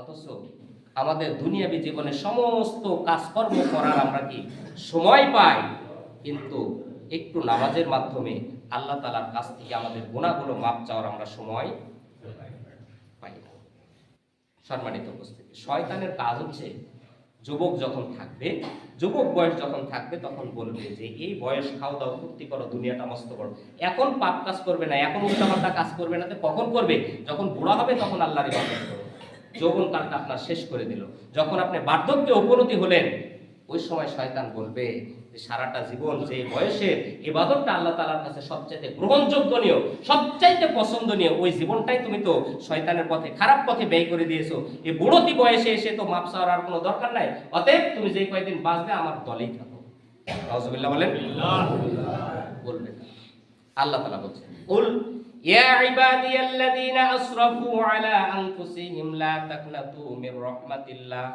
অথচ আমাদের দুনিয়াবী জীবনে সমস্ত কাজকর্ম করার আমরা কি সময় পাই? কিন্তু একটু নামাজের মাধ্যমে আল্লাহ তালার কাছ থেকে আমাদের গুণাগুলো মাপ চাওয়ার আমরা সময় পাই না। সম্মানিত উপস্থিতি, শয়তানের কাজ হচ্ছে যুবক যখন থাকবে, যুবক বয়স যখন থাকবে তখন বলবে যে, এই বয়স খাও দাও, ফুর্তি করো, দুনিয়াটা মস্ত করো। এখন পাপ কাজ করবে না, এখন উল্টাপাল্টা কাজ করবে না, তো কখন করবে? যখন বুড়া হবে তখন আল্লাহর ইবাদত করবে। যৌবন কালটা আপনার শেষ করে দিল। যখন আপনি বার্ধক্যে উপনতি হলেন ওই সময় শয়তান বলবে যে সারাটা জীবন যে বয়সের ইবাদতটা আল্লাহ তালার কাছে সবচাইতে গ্রহণযোগ্যনীয় সবচাইতে পছন্দনীয় ওই জীবনটাই তুমি তো শয়তানের পথে খারাপ পথে ব্যয় করে দিয়েছ। এই বুড়তি বয়সে এসে তো মাপ চাওয়ার আর কোনো দরকার নাই। অতএব তুমি যে কয়েকদিন বাঁচবে আমার দলেই থাকো। নাউজুবিল্লাহ বলেন। বলবে আল্লাহ তালা বলছেন উল ইয়া ইবাদিয়াল্লাযীনা আসরাফু আলা আনফুসিহিম লা তাকনাতু মির রাহমাতিল্লাহ।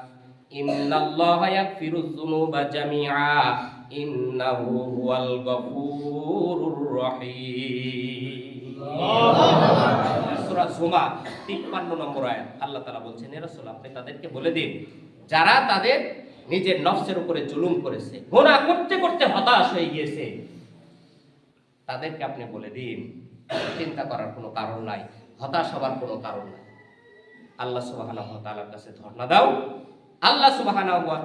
ইন্নাল্লাহা ইয়াগফিরুয যুনুবা জামিআ। ইন্নাহু হুয়াল গফুরুর রহিম। সূরা জুমা 53 নম্বর আয়াত। আল্লাহ তাআলা বলছেন হে রাসূল, আপনি তাদেরকে বলে দিন, যারা তাদের নিজের নফসের উপরে জুলুম করেছে, গুনাহ করতে করতে হতাশ হয়ে গিয়েছে, তাদেরকে আপনি বলে দিন। চিন্তা করার কোনো কারণ নাই, হতাশ হবার কোনো কারণ নাই। আল্লাহ সুবহানাহু ওয়া কাছে ধর্ণা দাও। আল্লাহ সুবহানাহু ওয়া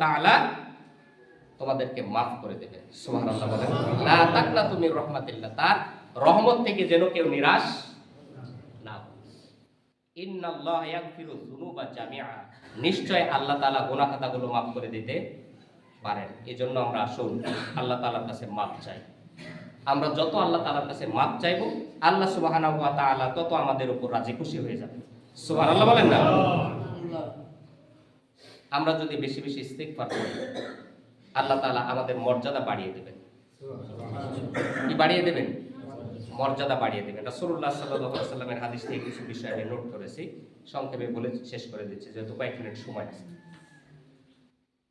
তোমাদেরকে মাফ করে দেবেন। সুবহানাল্লাহ বলেন, লা তাকনাতু মির রাহমাতিল্লাহ। তার রহমত থেকে যেন কেউ নিরাশ না নিশ্চয় আল্লাহ তাআলা গুনাহ খাতাগুলো মাফ করে দিতে পারেন। এজন্য আমরা আসুন আল্লাহ তাআলার কাছে মাফ চাই। আমরা যত আল্লাহ তাআলার কাছে মাপ চাইব, আল্লাহ সুবহানাহু ওয়া তাআলা তত আমাদের উপর রাজি খুশি হয়ে যাবে। সুবহানাল্লাহ বলেন না? আমরা যদি বেশি বেশি ইস্তিগফার করি, আল্লাহ তাআলা আমাদের মর্যাদা বাড়িয়ে দেবেন। কি বাড়িয়ে দেবেন? মর্যাদা বাড়িয়ে দেবেন। রাসূলুল্লাহ সাল্লাল্লাহু আলাইহি সাল্লামের হাদিস থেকে কিছু বিষয় আমি নোট করেছি। সংক্ষেপে বলে শেষ করে দিচ্ছি, যেহেতু কয়েক মিনিট সময় আছে।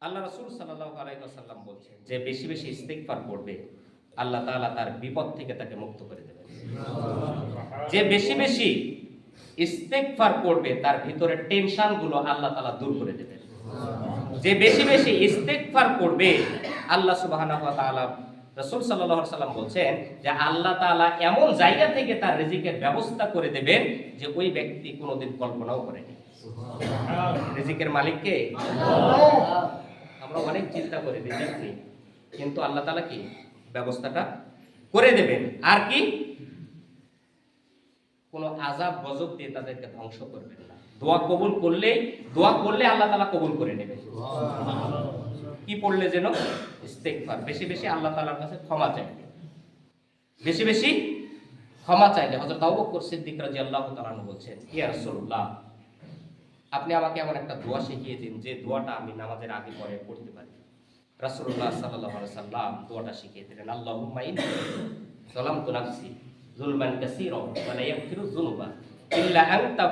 আল্লাহ রাসূল সাল্লাল্লাহু আলাইহি ওয়াসাল্লাম বলছেন, যে বেশি বেশি ইস্তিগফার করবে আল্লাহ তাআলা তার বিপদ থেকে তাকে মুক্ত করে দেবেন। যে বেশি বেশি ইস্তেগফার করবে তার ভিতরে টেনশনগুলো আল্লাহ তাআলা দূর করে দেবেন। যে বেশি বেশি ইস্তেগফার করবে আল্লাহ তাআলা রাসূল সাল্লাল্লাহু সাল্লাম বলছেন যে আল্লাহ তাআলা এমন জায়গা থেকে তার রিজিকের ব্যবস্থা করে দেবেন যে ওই ব্যক্তি কোনোদিন কল্পনাও করেনি। রিজিকের মালিককে আমরা অনেক চিন্তা করি রিজিক কিন্তু আল্লাহ তালা কি? ব্যবস্থাটা করে দেবেন। আর কি? কোনো আজাব গজব দিয়ে তাদেরকে ধ্বংস করবেন না। দোয়া কবুল করলে দোয়া করলে আল্লাহ তালা কবুল করে নেবেন। কি পড়লে যেন? ইস্তেগফার। বেশি বেশি আল্লাহ তালার কাছে ক্ষমা চাইবে। বেশি বেশি ক্ষমা চাইলে হযরত আবু বকর সিদ্দিক রাদিয়াল্লাহু আল্লাহ আনহু বলছেন ইয়া রাসূলুল্লাহ আপনি আমাকে এমন একটা দোয়া শিখিয়ে দিন যে দোয়াটা আমি নামাজের আগে পরে পড়তে পারি। রাসূলুল্লাহ সাল্লাল্লাহু আলাইহি সাল্লাম দোয়াটা শিখিয়ে দিলেন নাফসি কাসীরা ওয়া লা ইয়াগফিরু যুনুবা ইল্লা আনতা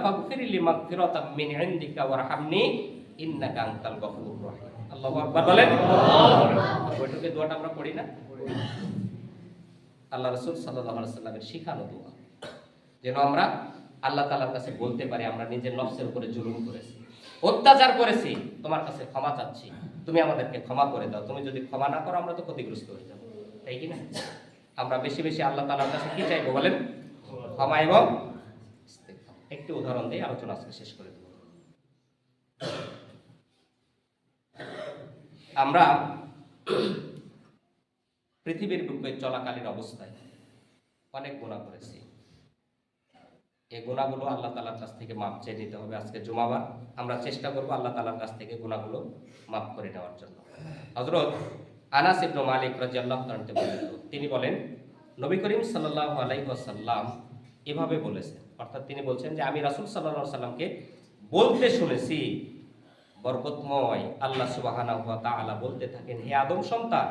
মাগফিরাতাম মিন ইনদিকা ওয়ারহামনি ইন্নাকা আনতাল গফুরুর রহিম। আল্লাহু আকবার বলেন? বৈঠকে দোয়াটা আমরা পড়ি না? আল্লাহ রাসূল সাল্লাল্লাহু আলাইহি সাল্লামের শিখানো দোয়া। যেন আমরা আল্লাহ তাআলার কাছে বলতে পারি আমরা নিজের নফসের উপরে জুলুম করেছি। অত্যাচার করেছি, তোমার কাছে ক্ষমা চাচ্ছি। তুমি আমাদেরকে ক্ষমা করে দাও। তুমি যদি ক্ষমা না করো, আমরা তো ক্ষতিগ্রস্ত হয়ে যাব। তাই কি না? আমরা বেশি বেশি আল্লাহ তাআলার কাছে কি চাইব বলেন? ক্ষমা এবং। একটি উদাহরণ দিয়ে আলোচনা আজকে শেষ করে দেব। আমরা পৃথিবীর বুকে চলাকালীন অবস্থায় অনেক গুণা করেছি। এই গুণাগুলো আল্লাহ তালার কাছ থেকে মাপ চেয়ে নিতে হবে আজকে জুমাবার। আমরা চেষ্টা করব আল্লাহ তালার কাছ থেকে গুণাগুলো মাফ করে নেওয়ার জন্য। হজরত আনাস ইবনু মালিক তাআলাতে বর্ণিত তিনি বলেন, নবী করিম সাল্লাল্লাহু আলাইহি ওয়াসাল্লাম এভাবে বলেছেন। অর্থাৎ তিনি বলছেন যে, আমি রাসূল আলাইহি সাল্লামকে বলতে শুনেছি, বরকতময় আল্লাহ সুবহানাহু ওয়া তাআলা বলতে থাকেন, হে আদম সন্তান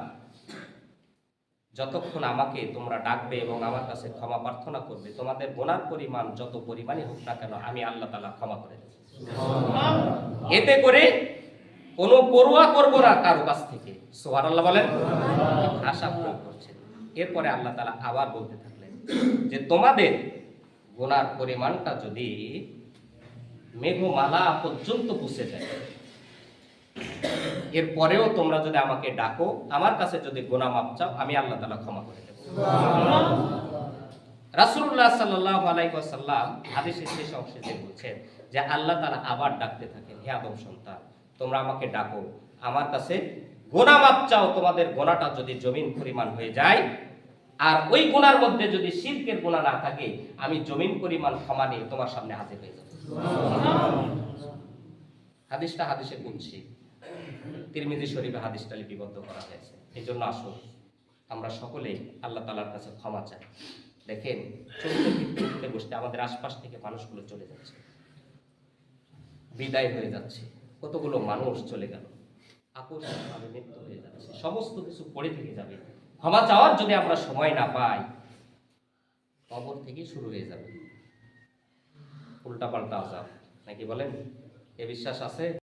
যতক্ষণ আমাকে তোমরা ডাকবে এবং আমার কাছে ক্ষমা প্রার্থনা করবে তোমাদের গোনার পরিমাণ যত পরিমাণই হোক না কেন আমি আল্লাহ তালা ক্ষমা করে দেব। এতে করে কোনো পড়ুয়া করব না কারও কাছ থেকে। সোহার আল্লাহ বলেন? আশা প্রয়োগ করছেন। এরপরে আল্লাহ তালা আবার বলতে থাকলেন যে তোমাদের গোনার পরিমাণটা যদি মেঘমালা পর্যন্ত পুষে যায় এরপরেও তোমরা যদি আমাকে ডাকো, আমার কাছে যদি গোনা মাপ চাও, আমি আল্লাহ তালা ক্ষমা করে দেবো। রাসূলুল্লাহ সাল্লাল্লাহু আলাইহি হাদিসের শেষ অংশে যে বলছেন যে আল্লাহ তাআলা আবার ডাকতে থাকেন, হে আদম সন্তান, তোমরা আমাকে ডাকো, আমার কাছে গোনা মাপ চাও, তোমাদের গোনাটা যদি জমিন পরিমাণ হয়ে যায়, আর ওই গুনার মধ্যে যদি শিল্পের গুনাহ না থাকে, আমি জমিন পরিমাণ ক্ষমা নিয়ে তোমার সামনে হাজির হয়ে যাব। হাদিসটা হাদিসে কুদসি তিরমিজি শরীফে হাদিসটা লিপিবদ্ধ করা হয়েছে। এই জন্য আসুন, আমরা সকলেই আল্লাহ তালার কাছে ক্ষমা চাই। দেখেন, চলতে ফিরতে উঠতে বসতে আমাদের আশপাশ থেকে মানুষগুলো চলে যাচ্ছে। বিদায় হয়ে যাচ্ছে। কতগুলো মানুষ চলে গেল। আকস্মিকভাবে মৃত্যু হয়ে যাচ্ছে। সমস্ত কিছু পড়ে থেকে যাবে। ক্ষমা চাওয়ার যদি আমরা সময় না পাই। কবর থেকে শুরু হয়ে যাবে। উল্টা পাল্টা আজাব। নাকি বলেন? এ বিশ্বাস আছে?